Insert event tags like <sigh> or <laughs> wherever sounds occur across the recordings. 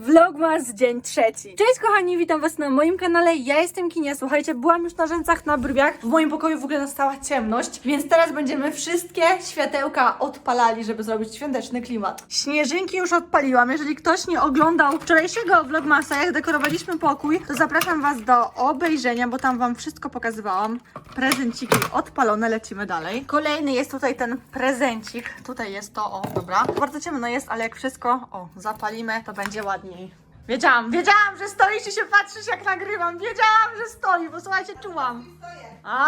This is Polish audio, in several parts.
Vlogmas dzień trzeci. Cześć kochani, witam was na moim kanale. Ja jestem Kinia. Słuchajcie, byłam już na rzęsach, na brwiach. W moim pokoju w ogóle nastała ciemność, więc teraz będziemy wszystkie światełka odpalali, żeby zrobić świąteczny klimat. Śnieżynki już odpaliłam. Jeżeli ktoś nie oglądał wczorajszego Vlogmasa, jak dekorowaliśmy pokój, to zapraszam was do obejrzenia, bo tam wam wszystko pokazywałam. Prezenciki odpalone, lecimy dalej. Kolejny jest tutaj ten prezencik. Tutaj jest to, o, dobra. Bardzo ciemno jest, ale jak wszystko, o, zapalimy, to będzie ładniej. Wiedziałam, wiedziałam, że stoisz i się patrzysz jak nagrywam. Wiedziałam, że stoi, bo słuchajcie, czułam. A,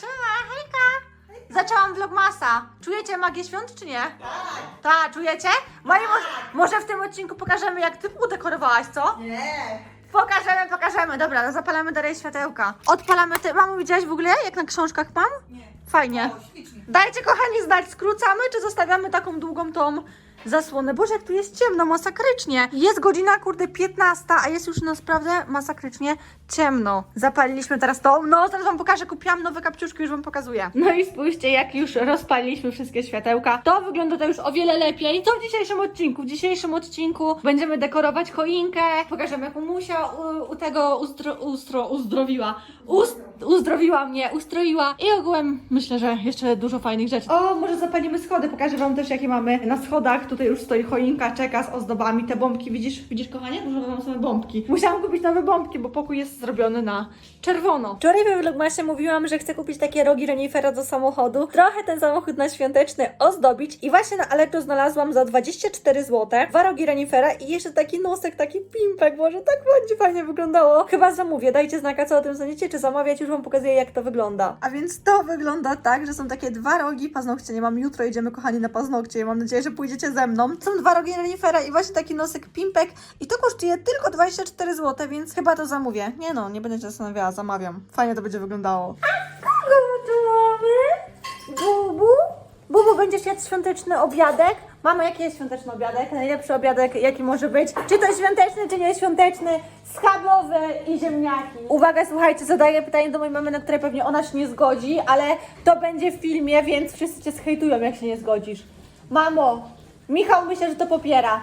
siema, hejka. Zaczęłam vlogmasa. Czujecie magię świąt, czy nie? Tak. Tak, czujecie? Moje, może, może w tym odcinku pokażemy, jak ty udekorowałaś, co? Nie. Pokażemy, pokażemy. Dobra, no zapalamy dalej światełka. Odpalamy te... Mamo, widziałaś w ogóle, jak na książkach mam? Nie. Fajnie. O, ślicznie. Dajcie, kochani, znać, skrócamy, czy zostawiamy taką długą tą zasłonę? Boże, jak tu jest ciemno, masakrycznie. Jest godzina, kurde, 15, a jest już naprawdę masakrycznie ciemno. Zapaliliśmy teraz to. No, zaraz wam pokażę, kupiłam nowe kapciuszki, już wam pokazuję. No i spójrzcie, jak już rozpaliliśmy wszystkie światełka. To wygląda to już o wiele lepiej. Co w dzisiejszym odcinku? W dzisiejszym odcinku będziemy dekorować choinkę. Pokażemy, jak Musia u, u tego ustro, ustro, uzdrowiła. Ust, uzdrowiła mnie, ustroiła i ogółem myślę, że jeszcze dużo fajnych rzeczy. O, może zapalimy schody, pokażę wam też jakie mamy na schodach. Tutaj już stoi choinka, czeka z ozdobami, te bombki, widzisz, widzisz kochanie? Dużo mam same bombki. Musiałam kupić nowe bombki, bo pokój jest zrobiony na czerwono. Wczoraj we vlogmasie mówiłam, że chcę kupić takie rogi renifera do samochodu. Trochę ten samochód na świąteczny ozdobić i właśnie na Allegro znalazłam za 24 zł dwa rogi renifera i jeszcze taki nosek, taki pimpek, może tak będzie fajnie wyglądało. Chyba zamówię, dajcie znaka co o tym sądzicie, czy zamawiać, już wam pokazuję jak to wygląda. A więc to wygląda tak, że są takie dwa rogi paznokcie, nie mam jutro, idziemy kochani na paznokcie, mam nadzieję, że pójdziecie ze mną. Są dwa rogi renifera i właśnie taki nosek pimpek i to kosztuje tylko 24 zł, więc chyba to zamówię. Nie no, nie będę się zastanawiała, zamawiam. Fajnie to będzie wyglądało. A kogo tu mamy? Bubu? Bubu, będziesz jadł świąteczny obiadek? Mamo, jaki jest świąteczny obiadek? Najlepszy obiadek, jaki może być? Czy to świąteczny, czy nieświąteczny? Schabowy i ziemniaki. Uwaga, słuchajcie, zadaję pytanie do mojej mamy, na które pewnie ona się nie zgodzi, ale to będzie w filmie, więc wszyscy cię zhejtują, jak się nie zgodzisz. Mamo, Michał myślę, że to popiera.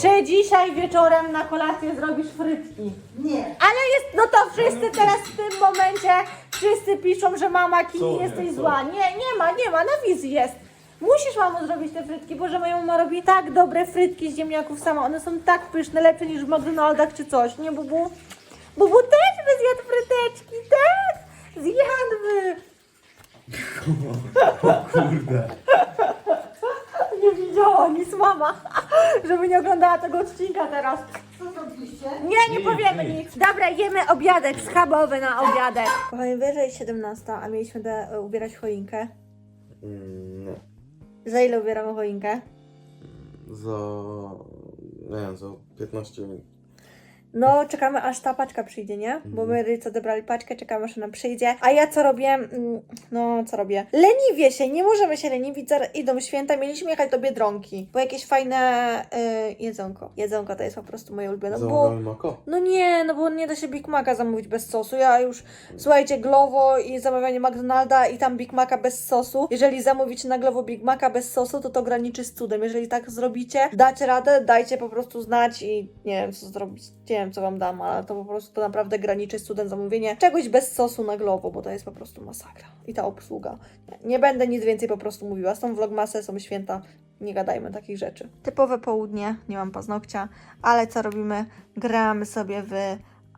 Czy dzisiaj wieczorem na kolację zrobisz frytki? Nie. Ale jest, no to wszyscy teraz w tym momencie, wszyscy piszą, że mama Kini Co jesteś co? zła. Nie, nie ma, nie ma, na wizji jest. Musisz mamo zrobić te frytki, bo że moja mama robi tak dobre frytki z ziemniaków sama. One są tak pyszne, lepsze niż w McDonaldach czy coś, nie Bubu? Bubu też by zjadł fryteczki, tak? Zjadłby. <laughs> Kurde. <laughs> Nie widziała nic mama, żeby nie oglądała tego odcinka teraz. Co zrobiliście? Nie, nie powiemy nic. nic. Dobra, jemy obiadek, schabowy na obiadek. Kochani, wyżej 17, a mieliśmy de- ubierać choinkę. Mm, Nie. Za ile ubieramy choinkę? Za... Nie wiem, za 15 minut. No, czekamy aż ta paczka przyjdzie, nie? Bo my rodzice odebrali paczkę, czekamy aż ona przyjdzie. A ja co robię? Mm, No, co robię? Leniwię się, nie możemy się leniwić, zaraz idą święta, mieliśmy jechać do Biedronki. Bo jakieś fajne y, jedzonko. Jedzonko to jest po prostu moje ulubione. Bo... Zamawiamy mako? No nie, no bo nie da się Big Maca zamówić bez sosu. Ja już, słuchajcie, Glovo i zamawianie McDonalda i tam Big Maca bez sosu. Jeżeli zamówicie na Glovo Big Maca bez sosu, to to graniczy z cudem. Jeżeli tak zrobicie, dacie radę, dajcie po prostu znać i nie wiem co zrobić. Wiem co wam dam, ale to po prostu to naprawdę graniczy z cudem zamówienie czegoś bez sosu na Glovo, bo to jest po prostu masakra. I ta obsługa. Nie będę nic więcej po prostu mówiła. Są vlogmasy, są święta. Nie gadajmy takich rzeczy. Typowe południe, nie mam paznokcia, ale co robimy? Gramy sobie w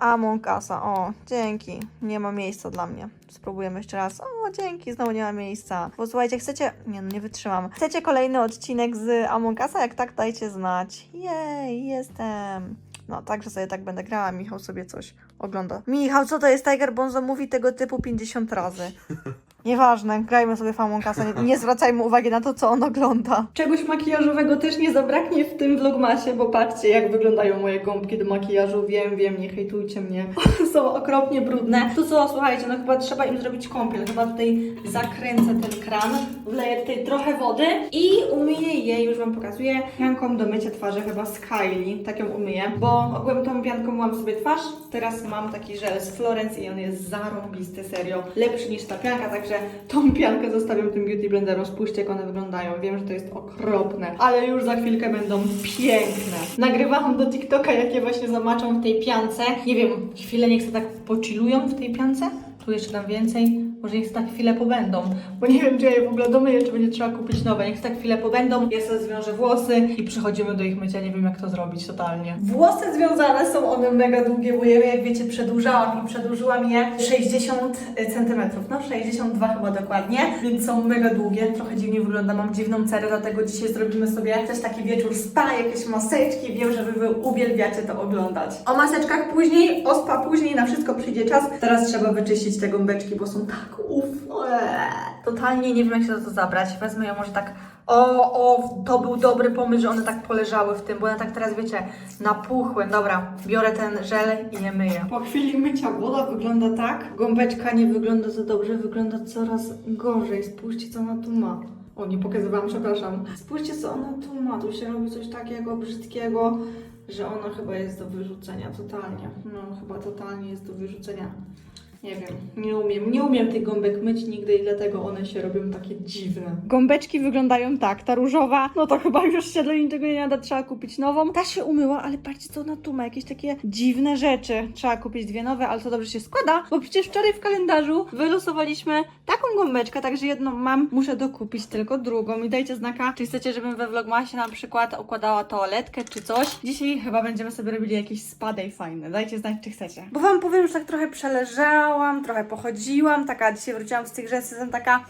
Among Usa. O, dzięki. Nie ma miejsca dla mnie. Spróbujemy jeszcze raz. O, dzięki, znowu nie ma miejsca. Bo słuchajcie, chcecie... Nie, no nie wytrzymam. Chcecie kolejny odcinek z Among Usa? Jak tak, dajcie znać. Jej, jestem. No, także sobie tak będę grała. Michał sobie coś ogląda. Michał, co to jest Tiger Bonzo? Mówi tego typu 50 razy. <laughs> Nieważne, grajmy sobie Among Usa, nie, nie zwracajmy uwagi na to, co on ogląda. Czegoś makijażowego też nie zabraknie w tym vlogmasie, bo patrzcie, jak wyglądają moje gąbki do makijażu. Wiem, wiem, nie hejtujcie mnie. <laughs> Są okropnie brudne. To co, słuchajcie, no chyba trzeba im zrobić kąpiel. Chyba tutaj zakręcę ten kran, wleję tutaj trochę wody i umyję je, już Wam pokazuję, pianką do mycia twarzy, chyba z Kylie. Tak ją umyję, bo ogółem tą pianką myłam sobie twarz. Teraz mam taki żel z Florence i on jest zarąbisty, serio. Lepszy niż ta pianka, także że tą piankę zostawiam tym beauty blenderom. Spójrzcie, jak one wyglądają. Wiem, że to jest okropne, ale już za chwilkę będą piękne. Nagrywałam do TikToka, jakie właśnie zamaczą w tej piance. Nie wiem, chwilę niech sobie tak poczilują w tej piance. Tu jeszcze tam więcej. Może niech tak chwilę pobędą, bo nie wiem, czy ja je w ogóle domyję, czy będzie trzeba kupić nowe. Niech tak chwilę pobędą, ja sobie zwiążę włosy i przechodzimy do ich mycia. Nie wiem, jak to zrobić totalnie. Włosy związane są one mega długie, bo ja, jak wiecie, przedłużałam i przedłużyłam je 60 cm. No, 62 chyba dokładnie, więc są mega długie. Trochę dziwnie wygląda, mam dziwną cerę, dlatego dzisiaj zrobimy sobie też taki wieczór spa, jakieś maseczki. Wiem, że wy, wy uwielbiacie to oglądać. O maseczkach później, o spa później, na wszystko przyjdzie czas. Teraz trzeba wyczyścić te gąbeczki, bo są tak uff. Totalnie nie wiem, jak się za to zabrać. Wezmę ją może tak. O, o, to był dobry pomysł, że one tak poleżały w tym, bo one tak teraz, wiecie, napuchły. Dobra, biorę ten żel i je myję. Po chwili mycia woda wygląda tak. Gąbeczka nie wygląda za dobrze, wygląda coraz gorzej. Spójrzcie, co ona tu ma. O, nie pokazywałam, przepraszam. Spójrzcie, co ona tu ma. Tu się robi coś takiego brzydkiego, że ona chyba jest do wyrzucenia totalnie. No, chyba totalnie jest do wyrzucenia. Nie wiem, nie umiem, nie umiem tych gąbek myć nigdy i dlatego one się robią takie dziwne. Gąbeczki wyglądają tak, ta różowa, no to chyba już się do niczego nie nada, trzeba kupić nową. Ta się umyła, ale patrzcie co ona tu ma, jakieś takie dziwne rzeczy. Trzeba kupić dwie nowe, ale to dobrze się składa, bo przecież wczoraj w kalendarzu wylosowaliśmy taką gąbeczkę, także jedną mam, muszę dokupić tylko drugą i dajcie znaka, czy chcecie, żebym we vlogmasie na przykład układała toaletkę czy coś. Dzisiaj chyba będziemy sobie robili jakieś spadej fajne, dajcie znać, czy chcecie. Bo wam powiem, że tak trochę trochę pochodziłam, taka dzisiaj wróciłam z tych rzęs, jestem taka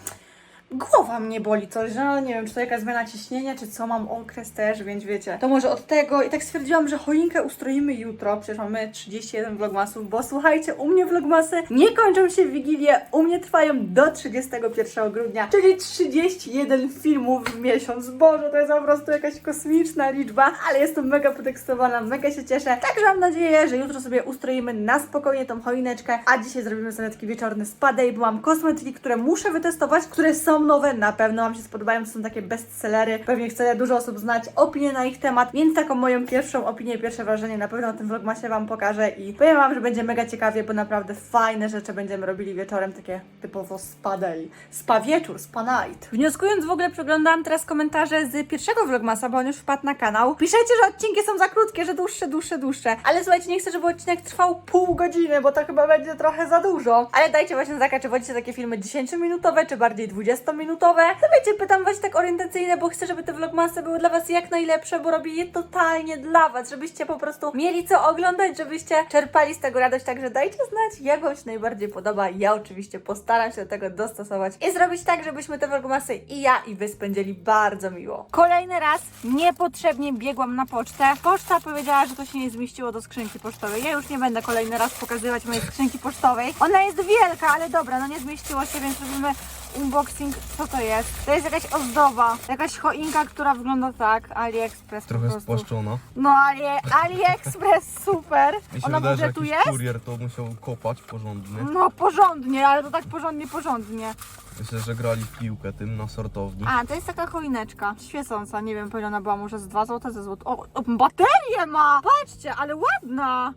głowa mnie boli coś, że no nie wiem, czy to jakaś zmiana ciśnienia, czy co, mam okres też, więc wiecie. To może od tego i tak stwierdziłam, że choinkę ustroimy jutro, przecież mamy 31 vlogmasów, bo słuchajcie, u mnie vlogmasy nie kończą się w Wigilię, u mnie trwają do 31 grudnia, czyli 31 filmów w miesiąc. Boże, to jest po prostu jakaś kosmiczna liczba, ale jestem mega podekstowana, mega się cieszę. Także mam nadzieję, że jutro sobie ustroimy na spokojnie tą choineczkę, a dzisiaj zrobimy sobie taki wieczorny spadej, bo mam kosmetyki, które muszę wytestować, które są nowe, na pewno Wam się spodobają, to są takie bestsellery, pewnie chce dużo osób znać opinie na ich temat, więc taką moją pierwszą opinię, pierwsze wrażenie na pewno na tym vlogmasie Wam pokażę i powiem Wam, że będzie mega ciekawie, bo naprawdę fajne rzeczy będziemy robili wieczorem, takie typowo spadej, spa wieczór, spa night. Wnioskując w ogóle przeglądałam teraz komentarze z pierwszego vlogmasa, bo on już wpadł na kanał. Piszecie, że odcinki są za krótkie, że dłuższe, dłuższe, dłuższe, ale słuchajcie, nie chcę, żeby odcinek trwał pół godziny, bo to chyba będzie trochę za dużo, ale dajcie właśnie znaka, czy wolicie takie filmy 10-minutowe, czy bardziej 20-minutowe. To wiecie, pytam was tak orientacyjne, bo chcę, żeby te vlogmasy były dla was jak najlepsze, bo robię je totalnie dla was, żebyście po prostu mieli co oglądać, żebyście czerpali z tego radość, także dajcie znać, jak wam się najbardziej podoba. Ja oczywiście postaram się do tego dostosować i zrobić tak, żebyśmy te vlogmasy i ja, i wy spędzili bardzo miło. Kolejny raz niepotrzebnie biegłam na pocztę. Poczta powiedziała, że to się nie zmieściło do skrzynki pocztowej. Ja już nie będę kolejny raz pokazywać mojej skrzynki pocztowej. Ona jest wielka, ale dobra, no nie zmieściło się, więc robimy unboxing. Co to jest? To jest jakaś ozdoba, jakaś choinka, która wygląda tak. AliExpress po Trochę prostu. spłaszczona. No Ali, AliExpress <laughs> super. Mi się Ona wydaje, może że tu jakiś jest? kurier to musiał kopać porządny. No porządnie, ale to tak porządnie, porządnie. Myślę, że grali w piłkę tym na sortowni. A, to jest taka choineczka świecąca. Nie wiem, po ile ona była, może z 2 zł, ze złot. O, o, baterię ma! Patrzcie, ale ładna!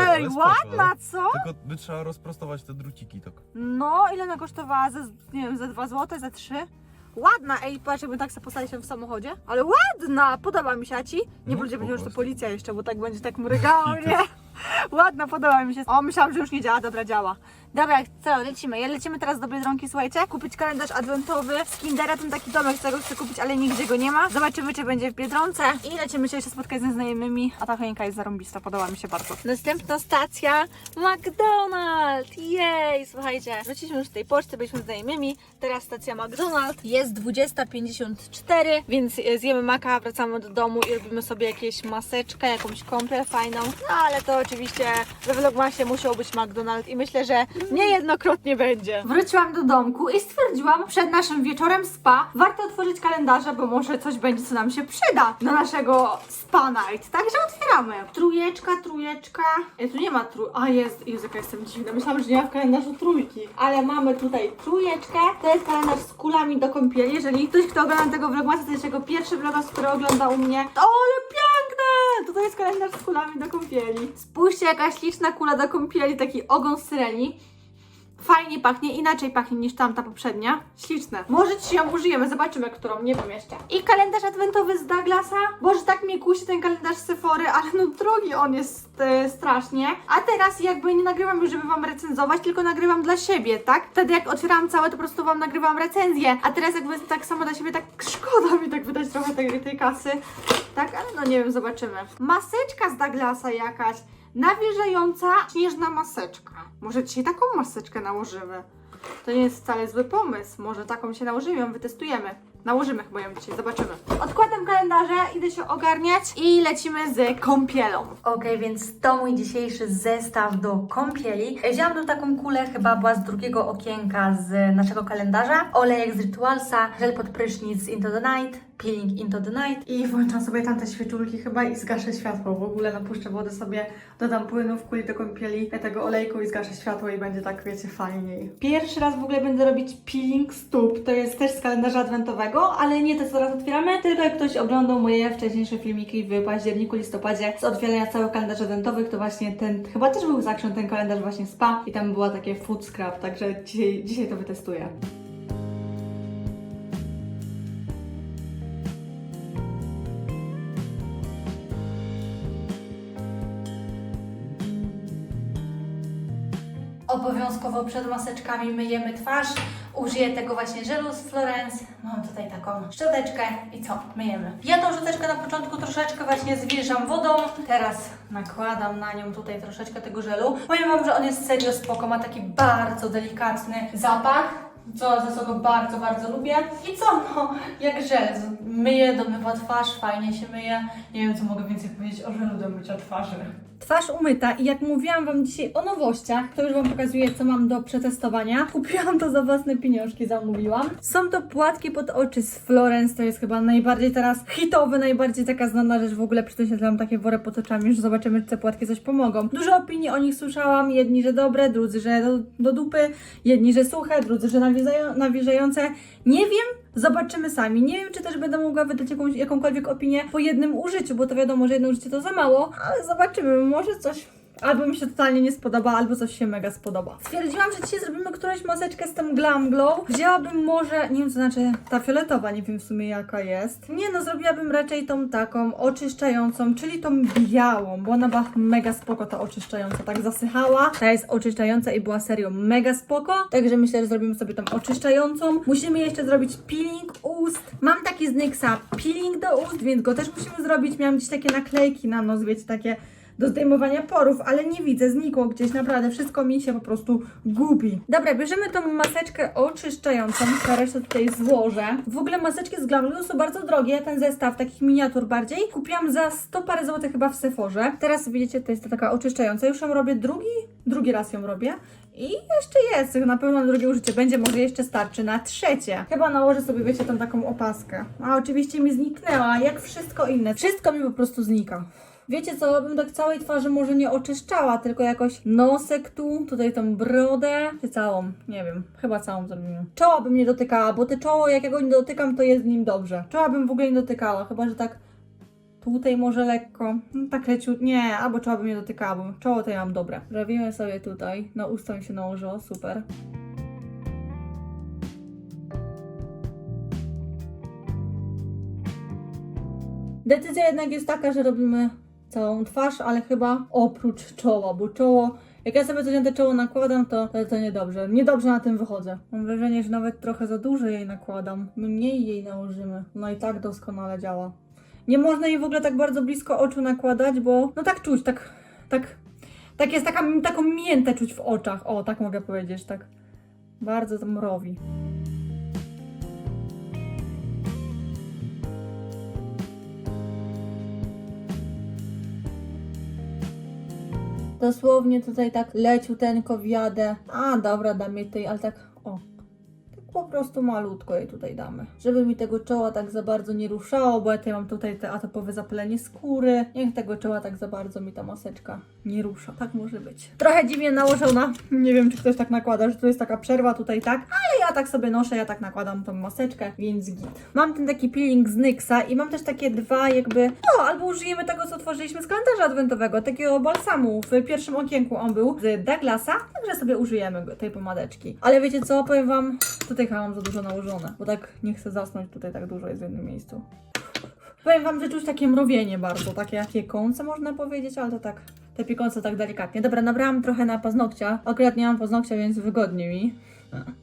Ej, ale spoko, ładna, co? Tylko by trzeba rozprostować te druciki tak. No, ile ona kosztowała? Ze, nie wiem, ze 2 zł, ze 3? Ładna, ej, patrz, jakby tak sobie postawić się w samochodzie. Ale ładna, podoba mi się, a ci? Nie No, będzie powiedział, że to spoko. policja jeszcze, bo tak będzie tak mrygało, <laughs> nie? Ładna, podoba mi się. O, myślałam, że już nie działa, dobra, działa. Dobra, co, lecimy. Ja lecimy teraz do Biedronki, słuchajcie. Kupić kalendarz adwentowy. Z Kindera ten taki domek, którego chcę kupić, ale nigdzie go nie ma. Zobaczymy, czy będzie w Biedronce. I lecimy się jeszcze spotkać ze znajomymi. A ta choinka jest zarąbista, podoba mi się bardzo. Następna stacja McDonald's. Jej, słuchajcie. Wróciliśmy już z tej poczty, byliśmy znajomymi. Teraz stacja McDonald's. Jest 20.54, więc e, zjemy maka, wracamy do domu i robimy sobie jakieś maseczkę, jakąś kąpiel fajną. No ale to oczywiście we vlogmasie musiał być McDonald's i myślę, że niejednokrotnie będzie. Wróciłam do domku i stwierdziłam przed naszym wieczorem spa, warto otworzyć kalendarze, bo może coś będzie, co nam się przyda do naszego spa night. Także otwieramy. Trójeczka, trójeczka. E, tu nie ma trój... A jest, Jezu, jaka jestem dziwna. Myślałam, że nie ma w kalendarzu trójki. Ale mamy tutaj trójeczkę. To jest kalendarz z kulami do kąpieli. Jeżeli ktoś, kto ogląda tego to jest jego pierwszy vlogmas, który ogląda u mnie. To ale piękne! To jest kalendarz z kulami do kąpieli. Spójrzcie, jaka śliczna kula do kąpieli, taki ogon syreni. Fajnie pachnie, inaczej pachnie niż tamta poprzednia. Śliczne. Może dzisiaj ją użyjemy, zobaczymy którą, nie wiem jeszcze. I kalendarz adwentowy z Douglasa. Boże, tak mnie kusi ten kalendarz z Sephory, ale no drogi on jest e, strasznie. A teraz jakby nie nagrywam już, żeby wam recenzować, tylko nagrywam dla siebie, tak? Wtedy jak otwierałam całe, to po prostu wam nagrywam recenzję. A teraz jakby tak samo dla siebie, tak szkoda mi tak wydać trochę tej, tej kasy. Tak, ale no nie wiem, zobaczymy. Maseczka z Douglasa jakaś. Nawilżająca, śnieżna maseczka. Może dzisiaj taką maseczkę nałożymy. To nie jest wcale zły pomysł. Może taką się nałożymy, ją wytestujemy. Nałożymy chyba ją dzisiaj, zobaczymy. Odkładam kalendarze, idę się ogarniać i lecimy z kąpielą. Okej, więc to mój dzisiejszy zestaw do kąpieli. Wziąłam tu taką kulę, chyba była z drugiego okienka z naszego kalendarza. Olejek z Ritualsa, żel pod prysznic Into the Night, peeling Into the Night i włączam sobie tamte świeczulki chyba i zgaszę światło. W ogóle napuszczę wodę sobie, dodam płynu w kuli do kąpieli, tego olejku i zgaszę światło i będzie tak, wiecie, fajniej. Pierwszy raz w ogóle będę robić peeling stóp. To jest też z kalendarza adwentowego, ale nie to, co teraz otwieramy, tylko jak ktoś oglądał moje wcześniejsze filmiki w październiku, listopadzie z otwierania całych kalendarzy adwentowych, to właśnie ten, chyba też był z Action ten kalendarz właśnie spa i tam była takie food scrub, także dzisiaj, dzisiaj to wytestuję. Obowiązkowo przed maseczkami myjemy twarz. Użyję tego właśnie żelu z Florence. Mam tutaj taką szczoteczkę i co? Myjemy. Ja tą szczoteczkę na początku troszeczkę właśnie zwilżam wodą. Teraz nakładam na nią tutaj troszeczkę tego żelu. Powiem Wam, że on jest serio spoko. Ma taki bardzo delikatny zapach. Co co go bardzo, bardzo lubię. I co? No, jak żel. Myję, domywa twarz, fajnie się myje. Nie wiem, co mogę więcej powiedzieć o żelu do mycia twarzy. Twarz umyta i jak mówiłam Wam dzisiaj o nowościach, to już Wam pokazuję, co mam do przetestowania. Kupiłam to za własne pieniążki, zamówiłam. Są to płatki pod oczy z Florence, to jest chyba najbardziej teraz hitowy, najbardziej taka znana rzecz w ogóle, przy tym się takie wory pod oczami, już zobaczymy, czy te płatki coś pomogą. Dużo opinii o nich słyszałam, jedni, że dobre, drudzy, że do, do dupy, jedni, że suche, drudzy, że nawilżają- nawilżające. Nie wiem, Zobaczymy sami. Nie wiem, czy też będę mogła wydać jakąś, jakąkolwiek opinię po jednym użyciu, bo to wiadomo, że jedno użycie to za mało, ale zobaczymy, może coś albo mi się totalnie nie spodoba, albo coś się mega spodoba. Stwierdziłam, że dzisiaj zrobimy którąś maseczkę z tym Glam Glow. Wzięłabym może, nie wiem co znaczy, ta fioletowa, nie wiem w sumie jaka jest. Nie no, zrobiłabym raczej tą taką oczyszczającą, czyli tą białą, bo ona była mega spoko ta oczyszczająca, tak zasychała. Ta jest oczyszczająca i była serio mega spoko, także myślę, że zrobimy sobie tą oczyszczającą. Musimy jeszcze zrobić peeling ust. Mam taki z NYXa peeling do ust, więc go też musimy zrobić. Miałam gdzieś takie naklejki na nos, wiecie, takie do zdejmowania porów, ale nie widzę, znikło gdzieś, naprawdę, wszystko mi się po prostu gubi. Dobra, bierzemy tą maseczkę oczyszczającą, teraz to tutaj złożę. W ogóle maseczki z Glamlu są bardzo drogie, ten zestaw takich miniatur bardziej. Kupiłam za 100 parę złotych chyba w Sephorze. Teraz widzicie, to jest to taka oczyszczająca, już ją robię drugi, drugi raz ją robię. I jeszcze jest, na pewno na drugie użycie będzie, może jeszcze starczy na trzecie. Chyba nałożę sobie, wiecie, tą taką opaskę. A oczywiście mi zniknęła, jak wszystko inne. Wszystko mi po prostu znika. Wiecie co, bym tak całej twarzy może nie oczyszczała, tylko jakoś nosek tu, tutaj tą brodę, czy całą, nie wiem, chyba całą zrobimy. Czoła bym nie dotykała, bo te czoło, jak ja go nie dotykam, to jest nim dobrze. Czoła bym w ogóle nie dotykała, chyba, że tak tutaj może lekko, no tak leciut, nie, albo czoła bym nie dotykała, bo czoło to ja mam dobre. Robimy sobie tutaj, na usta mi się nałożyło, super. Decyzja jednak jest taka, że robimy całą twarz, ale chyba oprócz czoła, bo czoło, jak ja sobie te czoło nakładam, to, to, to niedobrze. Niedobrze na tym wychodzę. Mam wrażenie, że nawet trochę za dużo jej nakładam. Mniej jej nałożymy. No i tak doskonale działa. Nie można jej w ogóle tak bardzo blisko oczu nakładać, bo no tak czuć, tak, tak, tak jest taka, taką miętę czuć w oczach. O, tak mogę powiedzieć, tak bardzo to mrowi. Dosłownie tutaj tak leciuteńko wjadę. A, dobra, dam jej tej, ale tak, po prostu malutko jej tutaj damy. Żeby mi tego czoła tak za bardzo nie ruszało, bo ja tutaj mam tutaj te atopowe zapalenie skóry. Niech tego czoła tak za bardzo mi ta maseczka nie rusza. Tak może być. Trochę dziwnie nałożona. Nie wiem, czy ktoś tak nakłada, że tu jest taka przerwa tutaj, tak? Ale ja tak sobie noszę, ja tak nakładam tą maseczkę, więc git. Mam ten taki peeling z NYXa i mam też takie dwa jakby, no albo użyjemy tego, co otworzyliśmy z kalendarza adwentowego, takiego balsamu. W pierwszym okienku on był z Douglasa, także sobie użyjemy tej pomadeczki. Ale wiecie co, powiem wam, tutaj mam za dużo nałożone, bo tak nie chcę zasnąć, tutaj tak dużo jest w jednym miejscu. Powiem wam, że czuć takie mrowienie bardzo, takie piekące można powiedzieć, ale to tak, te piekące tak delikatnie. Dobra, nabrałam trochę na paznokcia, akurat nie mam paznokcia, więc wygodnie mi.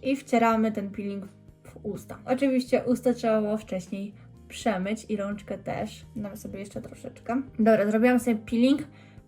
I wcieramy ten peeling w usta. Oczywiście usta trzeba było wcześniej przemyć i rączkę też. Dam sobie jeszcze troszeczkę. Dobra, zrobiłam sobie peeling.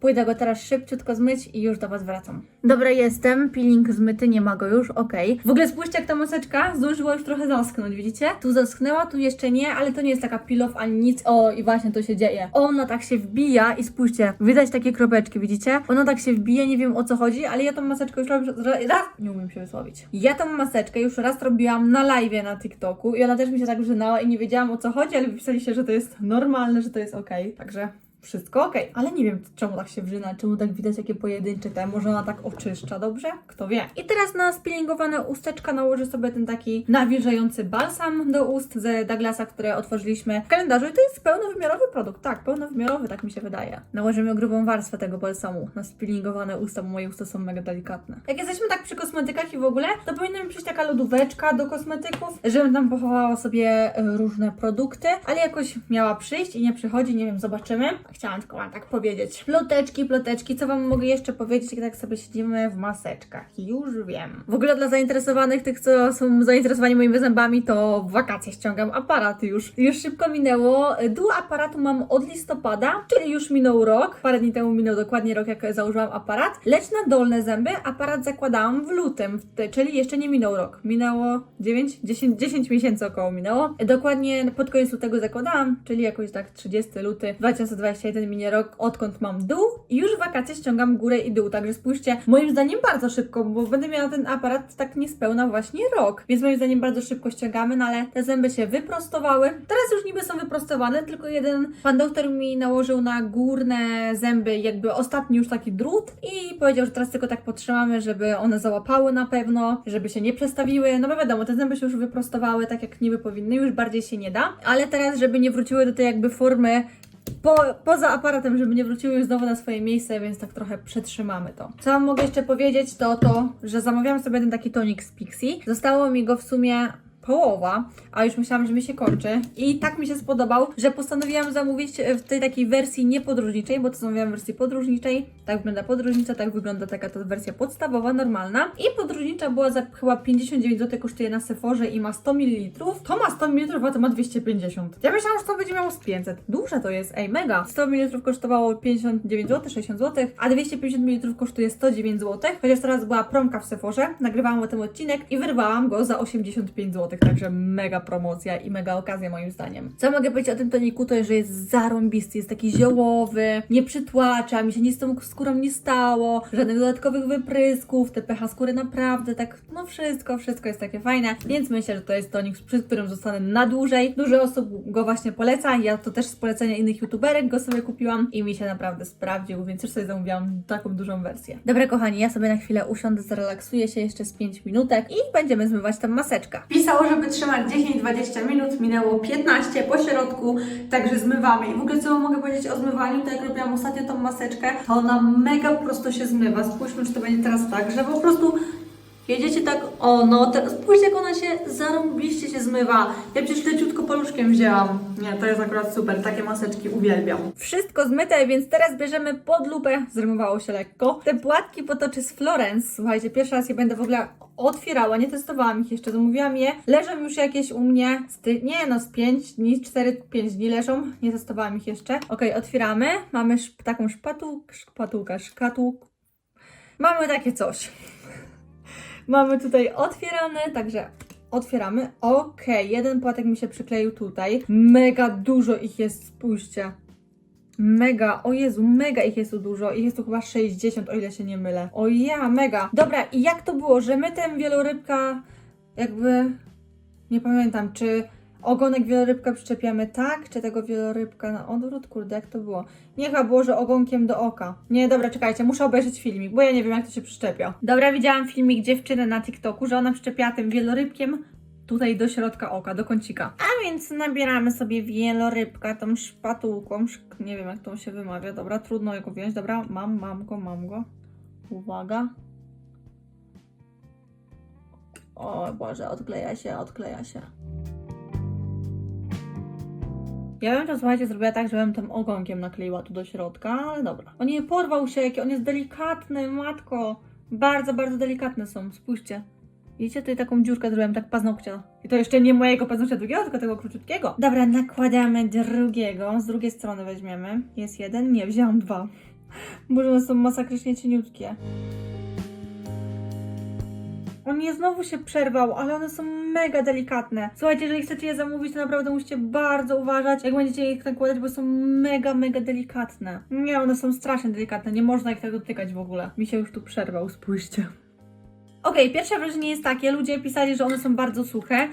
Pójdę go teraz szybciutko zmyć i już do Was wracam. Dobra, jestem. Peeling zmyty, nie ma go już, okej. W ogóle spójrzcie, jak ta maseczka zdążyła już trochę zaschnąć, widzicie? Tu zaschnęła, tu jeszcze nie, ale to nie jest taka peel off ani nic. O, i właśnie to się dzieje. Ona tak się wbija i spójrzcie, widać takie kropeczki, widzicie? Ona tak się wbija, nie wiem o co chodzi, ale ja tą maseczkę już robię raz... Nie umiem się wysłowić. Ja tą maseczkę już raz robiłam na live na TikToku i ona też mi się tak wrzynała i nie wiedziałam o co chodzi, ale pisaliście, że to jest normalne, że to jest okej. Także wszystko okej. Ale nie wiem, czemu tak się wrzyna, czemu tak widać jakie pojedyncze te. Może ona tak oczyszcza, dobrze? Kto wie. I teraz na spillingowane usteczka nałożę sobie ten taki nawilżający balsam do ust z Douglasa, które otworzyliśmy w kalendarzu. I to jest pełnowymiarowy produkt. Tak, pełnowymiarowy, tak mi się wydaje. Nałożymy grubą warstwę tego balsamu na spillingowane usta, bo moje usta są mega delikatne. Jak jesteśmy tak przy kosmetykach i w ogóle, to powinna mi przyjść taka lodóweczka do kosmetyków, żebym tam pochowała sobie e, różne produkty, ale jakoś miała przyjść i nie przychodzi, nie wiem, zobaczymy. Chciałam tylko wam tak powiedzieć. Ploteczki, ploteczki, co wam mogę jeszcze powiedzieć, jak tak sobie siedzimy w maseczkach? Już wiem. W ogóle dla zainteresowanych, tych, co są zainteresowani moimi zębami, to w wakacje ściągam aparat już. Już szybko minęło. Dół aparatu mam od listopada, czyli już minął rok. Parę dni temu minął dokładnie rok, jak założyłam aparat. Lecz na dolne zęby aparat zakładałam w lutym, czyli jeszcze nie minął rok. Minęło 9, 10, 10 miesięcy około minęło. Dokładnie pod koniec lutego zakładałam, czyli jakoś tak 30 luty 2021 minie rok, odkąd mam dół i już wakacje ściągam górę i dół. Także spójrzcie, moim zdaniem bardzo szybko, bo będę miała ten aparat tak niespełna właśnie rok. Więc moim zdaniem bardzo szybko ściągamy, no ale te zęby się wyprostowały. Teraz już niby są wyprostowane, tylko jeden pan doktor mi nałożył na górne zęby jakby ostatni już taki drut i powiedział, że teraz tylko tak potrzymamy, żeby one załapały na pewno, żeby się nie przestawiły. No bo wiadomo, te zęby się już wyprostowały tak jak niby powinny, już bardziej się nie da. Ale teraz, żeby nie wróciły do tej jakby formy po, poza aparatem, żeby nie wróciły już znowu na swoje miejsce, więc tak trochę przetrzymamy to. Co Wam mogę jeszcze powiedzieć, to to, że zamawiałam sobie ten taki tonik z Pixie. Zostało mi go w sumie połowa, a już myślałam, że mi się kończy. I tak mi się spodobał, że postanowiłam zamówić w tej takiej wersji niepodróżniczej, bo to zamówiłam w wersji podróżniczej. Tak wygląda podróżnicza, tak wygląda taka to wersja podstawowa, normalna. I podróżnicza była za chyba 59 zł, kosztuje na Sephorze i ma 100 ml. To ma 100 ml, a to ma 250. Ja myślałam, że to będzie miało z 500. Duże to jest, ej, mega. 100 ml kosztowało 59 zł, 60 zł, a 250 ml kosztuje 109 zł. Chociaż teraz była promka w Sephorze, nagrywałam o tym odcinek i wyrwałam go za 85 zł, także mega promocja i mega okazja moim zdaniem. Co mogę powiedzieć o tym toniku, to że jest zarąbisty, jest taki ziołowy, nie przytłacza, mi się nic z tą skórą nie stało, żadnych dodatkowych wyprysków, te pH skóry naprawdę tak, no wszystko, wszystko jest takie fajne, więc myślę, że to jest tonik, przy którym zostanę na dłużej. Dużo osób go właśnie poleca, ja to też z polecenia innych youtuberek go sobie kupiłam i mi się naprawdę sprawdził, więc już sobie zamówiłam taką dużą wersję. Dobra kochani, ja sobie na chwilę usiądę, zrelaksuję się jeszcze z 5 minutek i będziemy zmywać tam maseczkę. Pisało, żeby trzymać 10-20 minut, minęło 15 po środku, także zmywamy. I w ogóle co mogę powiedzieć o zmywaniu, tak jak robiłam ostatnio tą maseczkę, to ona mega prosto się zmywa. Spójrzmy, czy to będzie teraz tak, że po prostu Jedziecie tak, o no, teraz spójrzcie jak ona się zarąbiście się zmywa. Ja przecież leciutko paluszkiem wzięłam. Nie, to jest akurat super, takie maseczki uwielbiam. Wszystko zmyte, więc teraz bierzemy pod lupę, zrymowało się lekko. Te płatki potoczy z Florence, słuchajcie, pierwszy raz je będę w ogóle otwierała, nie testowałam ich jeszcze, zamówiłam je. Leżą już jakieś u mnie, z ty... nie no, z 5 dni, 4-5 dni leżą, nie testowałam ich jeszcze. Okej, otwieramy, mamy szp taką szpatułkę, szpatułkę, szkatułkę. Mamy takie coś. Mamy tutaj otwierane, także otwieramy. Okej, jeden płatek mi się przykleił tutaj. Mega dużo ich jest, spójrzcie. Mega, o Jezu, mega ich jest tu dużo. Ich jest tu chyba 60, o ile się nie mylę. O ja, mega. Dobra, i jak to było, że my ten wielorybka jakby Nie pamiętam, czy ogonek wielorybka przyczepiamy tak, czy tego wielorybka na odwrót? Kurde, jak to było? Nie chyba było, że ogonkiem do oka. Nie, dobra, czekajcie, muszę obejrzeć filmik, bo ja nie wiem, jak to się przyczepia. Dobra, widziałam filmik dziewczyny na TikToku, że ona przyczepia tym wielorybkiem tutaj do środka oka, do kącika. A więc nabieramy sobie wielorybka tą szpatułką, nie wiem jak to się wymawia, dobra, trudno go wziąć, dobra, mam, mam go, mam go. Uwaga. O Boże, odkleja się, odkleja się. Ja bym to, słuchajcie, zrobiła tak, żebym tym ogonkiem nakleiła tu do środka, ale dobra. O nie, porwał się, jaki on jest delikatny, matko. Bardzo, bardzo delikatne są, spójrzcie. Widzicie, tutaj taką dziurkę zrobiłam, tak paznokcia. I to jeszcze nie mojego paznokcia drugiego, tylko tego króciutkiego. Dobra, nakładamy drugiego, z drugiej strony weźmiemy. Jest jeden? Nie, wzięłam dwa. Boże, one są masakrycznie cieniutkie. On nie znowu się przerwał, ale one są mega delikatne. Słuchajcie, jeżeli chcecie je zamówić, to naprawdę musicie bardzo uważać, jak będziecie ich nakładać, bo są mega, mega delikatne. Nie, one są strasznie delikatne, nie można ich tak dotykać w ogóle. Mi się już tu przerwał, spójrzcie. Okej, pierwsze wrażenie jest takie, ludzie pisali, że one są bardzo suche.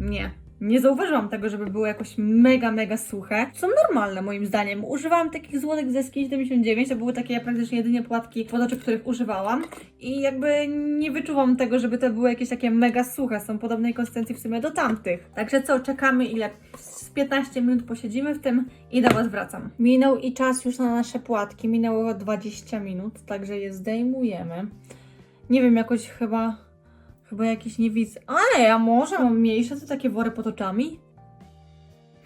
Nie. Nie zauważyłam tego, żeby były jakoś mega, mega suche. Są normalne moim zdaniem. Używałam takich złotych ze Skin 79, to były takie praktycznie jedynie płatki wodoczek, których używałam. I jakby nie wyczuwam tego, żeby to były jakieś takie mega suche. Są podobnej konsystencji w sumie do tamtych. Także co, czekamy ile? Z 15 minut posiedzimy w tym i do Was wracam. Minął i czas już na nasze płatki. Minęło 20 minut, także je zdejmujemy. Nie wiem, jakoś chyba... Chyba jakiś nie widzę. Ale ja może mam mniejsze, to takie wory pod oczami?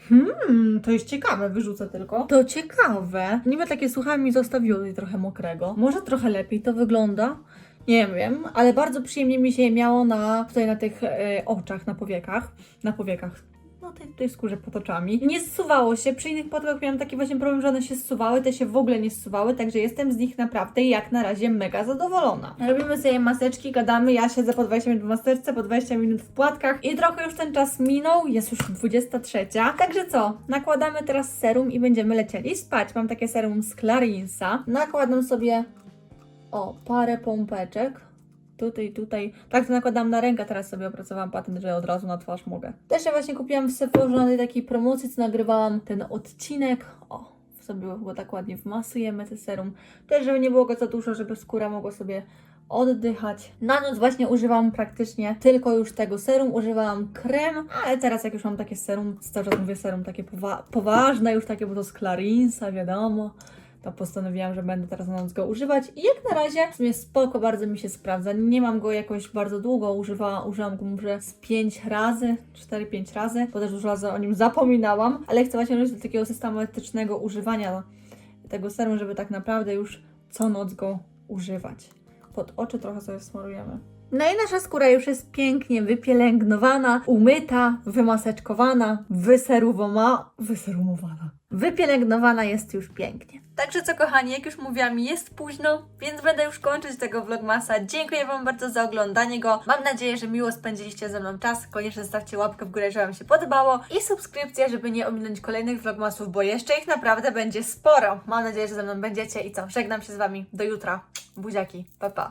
Hmm, to jest ciekawe, wyrzucę tylko. To ciekawe. Niby takie słuchami mi zostawiło i trochę mokrego. Może trochę lepiej to wygląda? Nie wiem, ale bardzo przyjemnie mi się je miało na, tutaj na tych e, oczach, na powiekach. Na powiekach. No tej, tej skórze pod oczami. Nie zsuwało się. Przy innych płatkach miałam taki właśnie problem, że one się zsuwały, te się w ogóle nie zsuwały, także jestem z nich naprawdę jak na razie mega zadowolona. Robimy sobie maseczki, gadamy, ja siedzę po 20 minut w maseczce, po 20 minut w płatkach i trochę już ten czas minął, jest już 23. Także co, nakładamy teraz serum i będziemy lecieli spać. Mam takie serum z Clarinsa. Nakładam sobie o parę pompeczek. Tutaj, tutaj. Tak to nakładam na rękę, teraz sobie opracowałam patent, że od razu na twarz mogę. Też ja właśnie kupiłam w tej takiej promocji, co nagrywałam ten odcinek. O, sobie go tak ładnie wmasujemy, te serum. Też, żeby nie było go za dużo, żeby skóra mogła sobie oddychać. Na noc właśnie używam praktycznie tylko już tego serum, używałam krem, ale teraz jak już mam takie serum, cały czas mówię serum takie powa- poważne już takie, bo to z Clarinsa, wiadomo, to postanowiłam, że będę teraz na noc go używać i jak na razie w sumie spoko, bardzo mi się sprawdza. Nie mam go jakoś bardzo długo, używa, użyłam go może z 5 razy, 4-5 razy, bo też już razy o nim zapominałam, ale chcę właśnie wrócić do takiego systematycznego używania tego serum, żeby tak naprawdę już co noc go używać. Pod oczy trochę sobie smarujemy. No i nasza skóra już jest pięknie wypielęgnowana, umyta, wymaseczkowana, wyserumowała, wyserumowana. Wypielęgnowana jest już pięknie. Także co kochani, jak już mówiłam, jest późno, więc będę już kończyć tego vlogmasa. Dziękuję Wam bardzo za oglądanie go. Mam nadzieję, że miło spędziliście ze mną czas. Koniecznie zostawcie łapkę w górę, że Wam się podobało i subskrypcję, żeby nie ominąć kolejnych vlogmasów, bo jeszcze ich naprawdę będzie sporo. Mam nadzieję, że ze mną będziecie i co, żegnam się z Wami do jutra. Buziaki, pa pa.